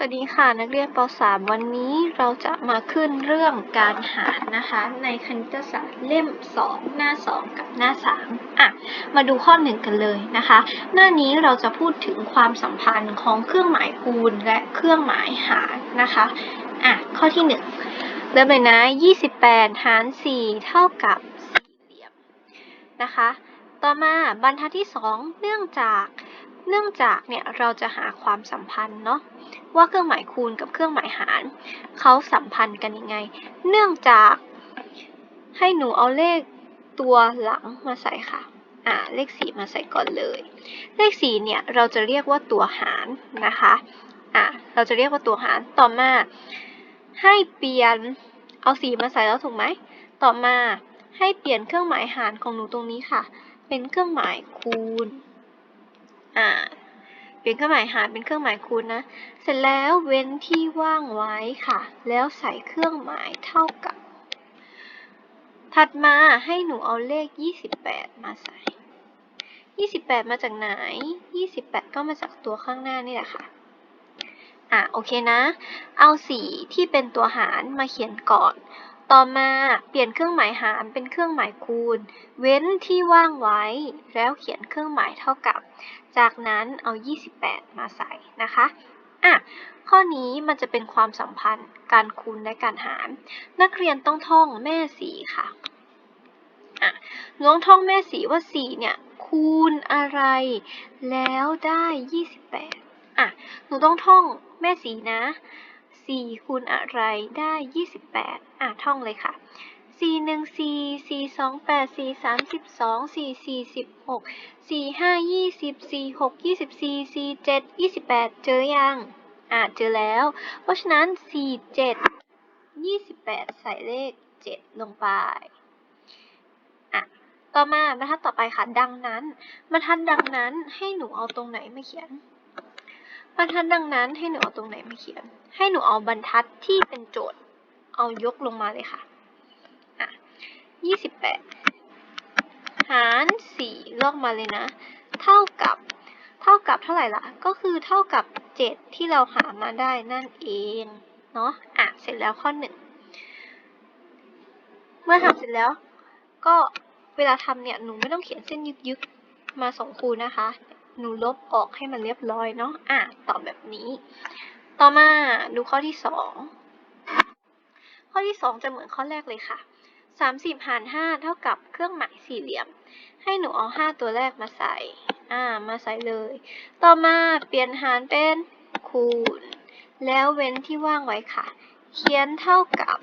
สวัสดีค่ะนักเรียนป .3 วันนี้เราจะมาขึ้นเรื่องการหารนะคะ ในคณิตศาสตร์เล่ม 2 หน้า 2 กับหน้า 3 อะ มาดูข้อ 1 กันเลยนะคะ หน้านี้เราจะพูดถึงความสัมพันธ์ของเครื่องหมายคูณและเครื่องหมายหารนะคะ อะ ข้อที่ 1 เริ่มเลยนะ 28 หาร 4 เท่ากับสี่เหลี่ยมนะคะ ต่อมาบรรทัดที่ 2 เนื่องจาก เนื่องจากเนี่ยเราจะหาความสัมพันธ์เนาะว่าเครื่องหมายคูณกับเครื่องหมายหารเขาสัมพันธ์กันยังไง เนื่องจากให้หนูเอาเลขตัวหลังมาใส่ค่ะอ่าเลขสี่มาใส่ก่อนเลย เลขสี่เนี่ยเราจะเรียกว่าตัวหารนะคะอ่าเราจะเรียกว่าตัวหารต่อมาให้เปลี่ยนเอาสี่มาใส่แล้วถูกไหม ต่อมาให้เปลี่ยนเครื่องหมายหารของหนูตรงนี้ค่ะ เป็นเครื่องหมายคูณ อ่าเปลี่ยนเครื่องหมายหารเป็นเครื่องหมายคูณนะ เสร็จแล้วเว้นที่ว่างไว้ค่ะ แล้วใส่เครื่องหมายเท่ากับ ถัดมาให้หนูเอาเลข 28 มาใส่ 28 มาจากไหน 28 ก็มาจากตัวข้างหน้านี่แหละค่ะ อะโอเคนะ เอาสีที่เป็นตัวหารมาเขียนก่อน ต่อมาเปลี่ยนเครื่องหมายหารเป็นเครื่องหมายคูณ เว้นที่ว่างไว้ แล้วเขียนเครื่องหมายเท่ากับ จากนั้นเอา 28 มาใส่นะคะอะข้อนี้มันจะเป็นความสัมพันธ์การคูณและการหาร นักเรียนต้องท่องแม่สีค่ะอะน้องท่องแม่สีว่าสีเนี่ยคูณอะไร แล้วได้ 28อะหนูต้องท่องแม่สีนะ 4คูณอะไรได้ 28 อะท่องเลยค่ะ4 1 4 4 2 8 4 32 4 4 16 4 5 20 4 6 24 4 7 28 เจอยัง อะเจอแล้ว เพราะฉะนั้น4 7 28 ใส่เลข 7 ลงไปอะต่อมาบรรทัดต่อไปค่ะ ดังนั้น บรรทัดดังนั้นให้หนูเอาตรงไหนมาเขียน บรรทัดดังนั้นให้หนูเอาตรงไหนมาเขียน ให้หนูเอาบรรทัดที่เป็นโจทย์ เอายกลงมาเลยค่ะ อะ28หาร4ลอกมาเลยนะ เท่ากับ เท่ากับเท่าไหร่ล่ะ ก็คือเท่ากับ7ที่เราหามาได้นั่นเอง เนาะอะ เสร็จแล้วข้อ1เมื่อทำเสร็จแล้ว ก็เวลาทำเนี่ย หนูไม่ต้องเขียนเส้นยึกๆ มาส่งครูนะคะ หนูลบออกให้มันเรียบร้อยเนาะ อะ ตอบแบบนี้ ต่อมาดูข้อที่2ข้อที่2จะเหมือนข้อแรกเลยค่ะ 30หาร5เท่ากับเครื่องหมายสี่เหลี่ยม ให้หนูเอา 5 ตัวแรกมาใส่ อ่า มาใส่เลย ต่อมาเปลี่ยนหารเป็นคูณ แล้วเว้นที่ว่างไว้ค่ะ เขียนเท่ากับ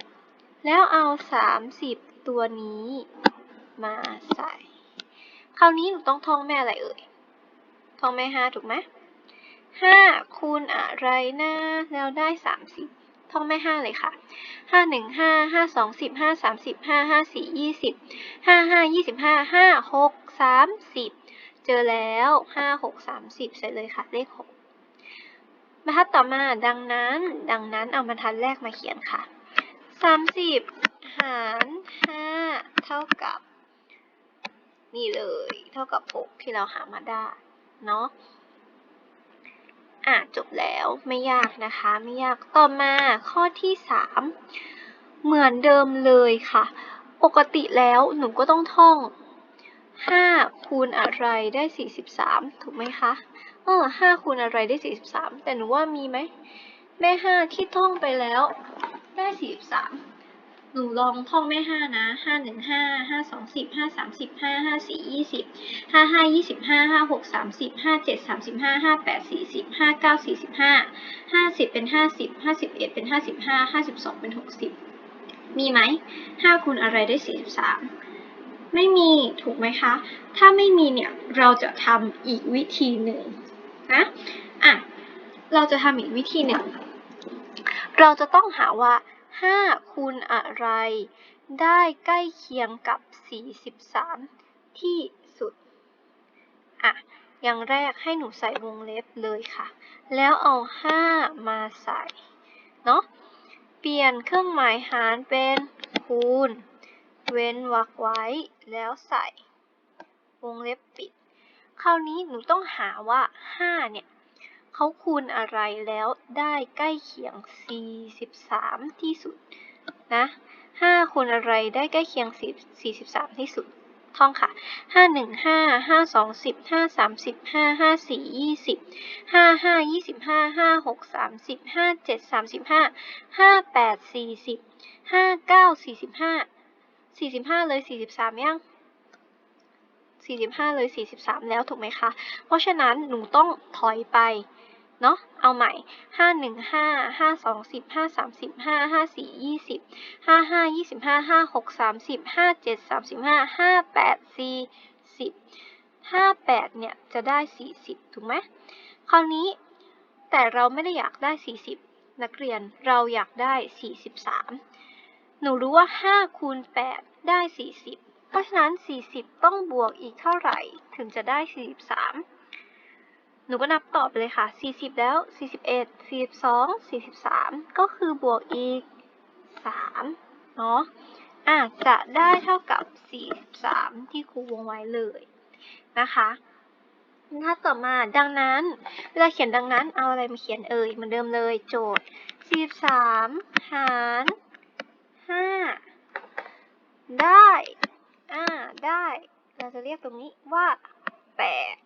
แล้วเอา 30 ตัวนี้มาใส่ คราวนี้หนูต้องท่องแม่อะไรเอ่ย ท่องแม่5ถูกไหม5คูณอะไรนะแล้วได้30ท่องแม่5เลยค่ะห้าหนึ่งห้าห้าสองสิบห้าสามสิบห้าห้าสี่ยี่สิบห้าห้ายี่สิบห้าห้าหกสามสิบเจอแล้วห้าหกสามสิบใส่เลยค่ะเลขหกบรรทัดต่อมาดังนั้น ดังนั้นเอาบรรทัดแรกมาเขียนค่ะสามสิบหารห้าเท่ากับ นี่เลย เท่ากับหกที่เราหามาได้ เนาะอะจบแล้วไม่ยากนะคะ ไม่ยากต่อมาข้อที่ 3 เหมือนเดิมเลยค่ะ ปกติแล้วหนูก็ต้องท่อง5คูณอะไรได้ 43 ถูกไหมคะเออ5คูณอะไรได้ 43 แต่หนูว่ามีไหมแม่ 5 ที่ท่องไปแล้วได้ 43 หนูลองท่องแม่5นะ5 1 5 5 2 10 5 30 5 5 4 20ห้าห้ายี่สิบห้าห้าหกสามสิบห้าเจ็ดสามสิบห้าห้าแปดสี่สิบห้าเก้าสี่สิบห้าห้าสิบเป็นห้าสิบห้าสิบเอ็ดเป็นห้าสิบห้าห้าสิบสองเป็นหกสิบมีไหมห้าคูณอะไรได้สี่สิบสามไม่มีถูกไหมคะ ถ้าไม่มีเนี่ยเราจะทำอีกวิธีหนึ่งนะอะเราจะทำอีกวิธีหนึ่งเราจะต้องหาว่า ห้าคูณอะไร ได้ใกล้เคียงกับสี่สิบสามที่สุด อะ อย่างแรกให้หนูใส่วงเล็บเลยค่ะ แล้วเอา 5 มาใส่ เนาะ เปลี่ยนเครื่องหมายหารเป็นคูณ เว้นวรรคไว้ แล้วใส่ วงเล็บปิด คราวนี้หนูต้องหาว่า 5 เนี่ย เขาคูณอะไรแล้วได้ใกล้เคียง 43 ที่สุดนะ 5 คูณอะไรได้ใกล้เคียง 43 ที่สุด ท่องค่ะ 5 1 5 5 2 10 5 30 5 5 4 20 5 5 25 5 6 30 5 7 35 5 8 40 5 9 45 45 เลย 43 ยัง45 เลย 43 แล้วถูกไหมคะ เพราะฉะนั้นหนูต้องถอยไป เนาะเอาใหม่5 1 5 5 2 10 5 30 5 5 4 20 5 5 25 5 6 30 5 7 35 5 8 40 5 8เนี่ยจะได้40ถูกไหมคราวนี้แต่เราไม่ได้อยากได้40นักเรียนเราอยากได้43หนูรู้ว่า5คูณ8ได้40เพราะฉะนั้น40ต้องบวกอีกเท่าไหร่ถึงจะได้43 หนูก็นับต่อไปเลยค่ะ 40 แล้ว 41 42 43 ก็คือบวกอีก 3 เนาะอะจะได้เท่ากับ 43 ที่ครูวงไว้เลยนะคะหน้าต่อมาดังนั้นเวลาเขียนดังนั้นเอาอะไรมาเขียนเอ่ยเหมือนเดิมเลยโจทย์ 43 หาร 5 ได้ อ่า ได้ เราจะเรียกตรงนี้ว่า 8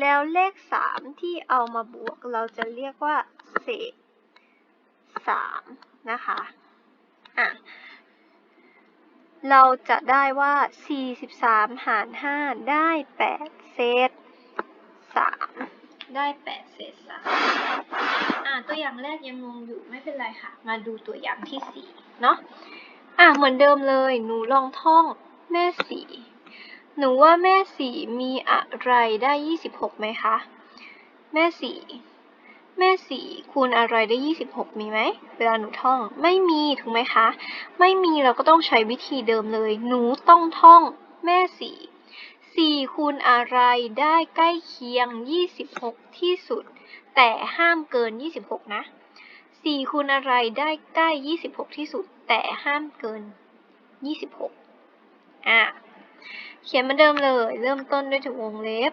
แล้วเลข 3 ที่เอามาบวกเราจะเรียกว่าเศษ 3 นะคะ อะ เราจะได้ว่า 43 หาร 5 ได้ 8 เศษ 3 ได้ 8 เศษ 3 อะ ตัวอย่างแรกยังงงอยู่ไม่เป็นไรค่ะ มาดูตัวอย่างที่ 4 เนาะ อะ เหมือนเดิมเลย หนูลองท่องแม่สี หนูว่าแม่สีมีอะไรได้26ไหมคะ แม่สีแม่สีคูณอะไรได้ 26 มีไหม เวลาหนูท่อง ไม่มี ถูกไหมคะ ไม่มีเราก็ต้องใช้วิธีเดิมเลย หนูต้องท่อง แม่สีสี่คูณอะไรได้ใกล้เคียง 26 ที่สุด แต่ห้ามเกิน 26 นะสี่คูณอะไรได้ใกล้ 26 ที่สุด แต่ห้ามเกิน 26 อะ เขียนเหมือนเดิมเลย เริ่มต้นด้วยถุงวงเล็บ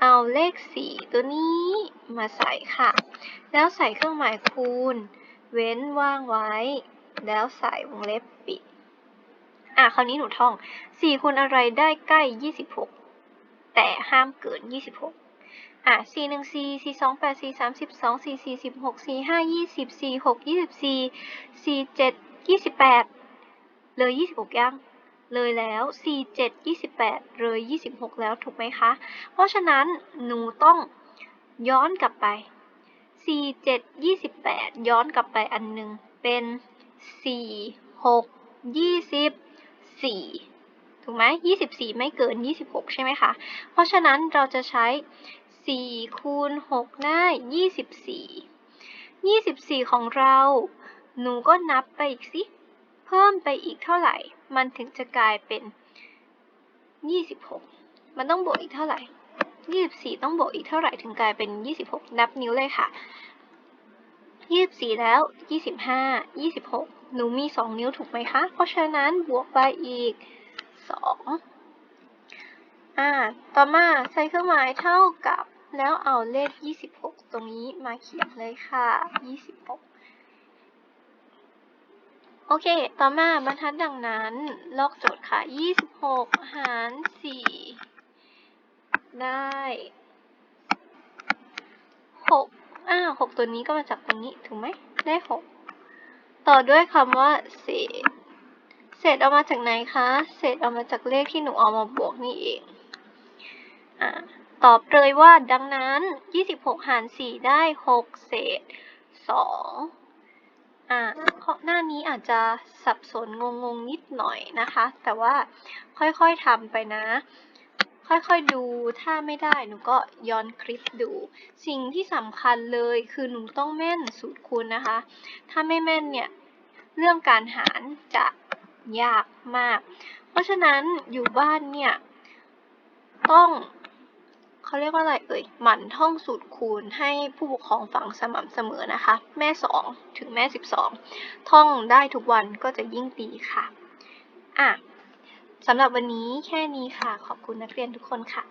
เอาเลข 4 ตัวนี้มาใส่ค่ะ แล้วใส่เครื่องหมายคูณ เว้นว่างไว้ แล้วใส่วงเล็บปิด อะ คราวนี้หนูท่อง 4คูณอะไรได้ใกล้ 26 แต่ห้ามเกิน 26อะ4 1 4 4 2 8 4 3 12 4 4 16 4 5 20 4 6 24 4 7 28เลย26ยัง เลยแล้ว4 7 28 เลย 26 แล้วถูกไหมคะ เพราะฉะนั้นหนูต้องย้อนกลับไป4 7 28 ย้อนกลับไปอันหนึ่งเป็น 4 6 24 ถูกไหม24 ไม่เกิน 26 ใช่ไหมคะ เพราะฉะนั้นเราจะใช้ 4 คูณ 6 ได้ 24 24 ของเรา หนูก็นับไปอีกสิ เพิ่มไปอีกเท่าไหร่ มันถึงจะกลายเป็น 26 มันต้องบวกอีกเท่าไหร่ 24 ต้องบวกอีกเท่าไหร่ถึงกลายเป็น 26 นับนิ้วเลยค่ะ 24 แล้ว 25 26 หนูมี 2 นิ้วถูกไหมคะ เพราะฉะนั้นบวกไปอีก 2 อ่า ต่อมาใส่เครื่องหมายเท่ากับ แล้วเอาเลข 26 ตรงนี้มาเขียนเลยค่ะ 26 เค ต่อมาบรรทัดดังนั้น ลอกโจทย์ค่ะ 26 หาร 4 ได้ 6อ่า6ตัวนี้ก็มาจากตรงนี้ ถูกไหม ได้ 6 ต่อด้วยคำว่า เศษ เศษเอามาจากไหนคะ เศษเอามาจากเลขที่หนูเอามาบวกนี่เอง อ่าตอบเลยว่าดังนั้น 26 หาร 4 ได้ 6 เศษ 2 อ่าข้อหน้านี้อาจจะสับสนงงงนิดหน่อยนะคะ แต่ว่าค่อยๆทำไปนะ ค่อยๆดูถ้าไม่ได้หนูก็ย้อนคลิปดู สิ่งที่สำคัญเลยคือหนูต้องแม่นสูตรคูณนะคะ ถ้าไม่แม่นเนี่ยเรื่องการหารจะยากมาก เพราะฉะนั้นอยู่บ้านเนี่ยต้อง เขาเรียกว่าอะไรเอ่ย หมั่นท่องสูตรคูณให้ผู้ปกครองฟังสม่ำเสมอนะคะ แม่ 2 ถึงแม่ 12 ท่องได้ทุกวันก็จะยิ่งดีค่ะ อะสำหรับวันนี้แค่นี้ค่ะ ขอบคุณนักเรียนทุกคนค่ะ